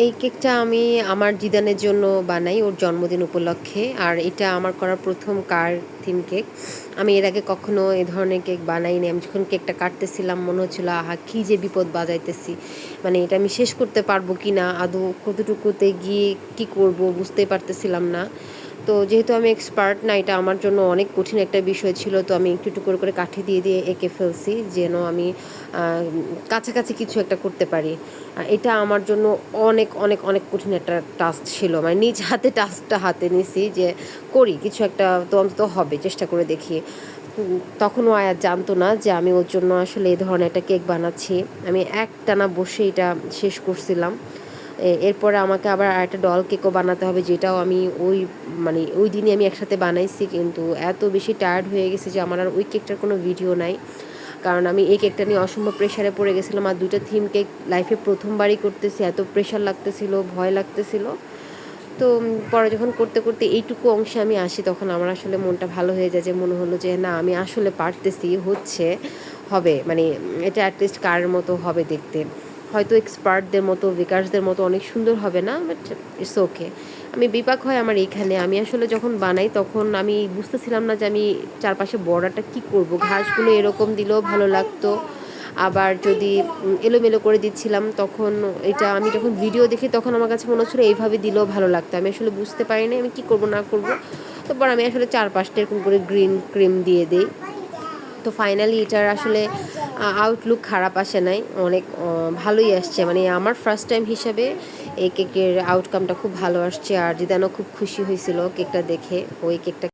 এই কেকটা আমি আমার জিদানের জন্য বানাই ওর জন্মদিন উপলক্ষে, আর এটা আমার করা প্রথম কার থিম কেক। আমি এর আগে কখনো এ ধরনের কেক বানাইনি। আমি যখন কেকটা কাটতেছিলাম, মনে হচ্ছিল, আহা, কী যে বিপদ বাজাইতেছি। মানে এটা আমি শেষ করতে পারব কি না আদৌ কতটুকুতে গিয়ে কি করব বুঝতে পারতেছিলাম না। তো যেহেতু আমি এক্সপার্ট না, এটা আমার জন্য অনেক কঠিন একটা বিষয় ছিল, তো আমি একটু একটু করে করে কাঠি দিয়ে দিয়ে এঁকে ফেলছি যেন আমি কাছাকাছি কিছু একটা করতে পারি। এটা আমার জন্য অনেক অনেক অনেক কঠিন একটা টাস্ক ছিল। মানে নিজ হাতে টাস্কটা হাতে নিছি যে করি, কিছু একটা তো অন্তত হবে, চেষ্টা করে দেখি। তখনও আয়াত জানতো না যে আমি ওর জন্য আসলে এই ধরনের একটা কেক বানাচ্ছি। আমি একটানা বসে এটা শেষ করছিলাম। এরপরে আমাকে আবার আরেকটা ডল কেকও বানাতে হবে, যেটাও আমি ওই মানে ওই দিনই আমি একসাথে বানাইছি, কিন্তু এত বেশি টায়ার্ড হয়ে গেছে যে আমার আর ওই কেকটার কোনো ভিডিও নাই। কারণ আমি এই কেকটা নিয়ে অসম্ভব প্রেশারে পড়ে গেছিলাম, আর দুইটা থিম কেক লাইফে প্রথমবারই করতেছি, এত প্রেশার লাগতেছিল, ভয় লাগতেছিল। তো পরে যখন করতে করতে এইটুকু অংশে আমি আসি, তখন আমার আসলে মনটা ভালো হয়ে যায়, যে মনে হলো যে, না, আমি আসলে পারতেছি, হচ্ছে, হবে। মানে এটা অ্যাটলিস্ট কারের মতো হবে দেখতে। হয়তো এক্সপার্টদের মতো বিকাশদের মতো অনেক সুন্দর হবে না বাট ইটস ওকে আমি বিপাক হয় আমার এইখানে। আমি আসলে যখন বানাই তখন আমি বুঝতেছিলাম না যে আমি চারপাশে বর্ডারটা কি করব। ঘাসগুলো এরকম দিলেও ভালো লাগতো। আবার যদি এলোমেলো করে দিচ্ছিলাম তখন এটা আমি যখন ভিডিও দেখি তখন আমার কাছে মনে হচ্ছিল এইভাবে দিলেও ভালো লাগতো। আমি আসলে বুঝতে পারিনি আমি কি করব, না করব। তারপর আমি আসলে চারপাশটা এরকম করে গ্রিন ক্রিম দিয়ে দিই। তো ফাইনালি এটার আসলে আউটলুক খারাপ আসে নাই। অনেক ভালোই আসছে। মানে আমার ফার্স্ট টাইম হিসাবে এই কেকের আউটকামটা খুব ভালো আসছে। আর জিদানও খুব খুশি হয়েছিল কেকটা দেখে। ওই কেকটা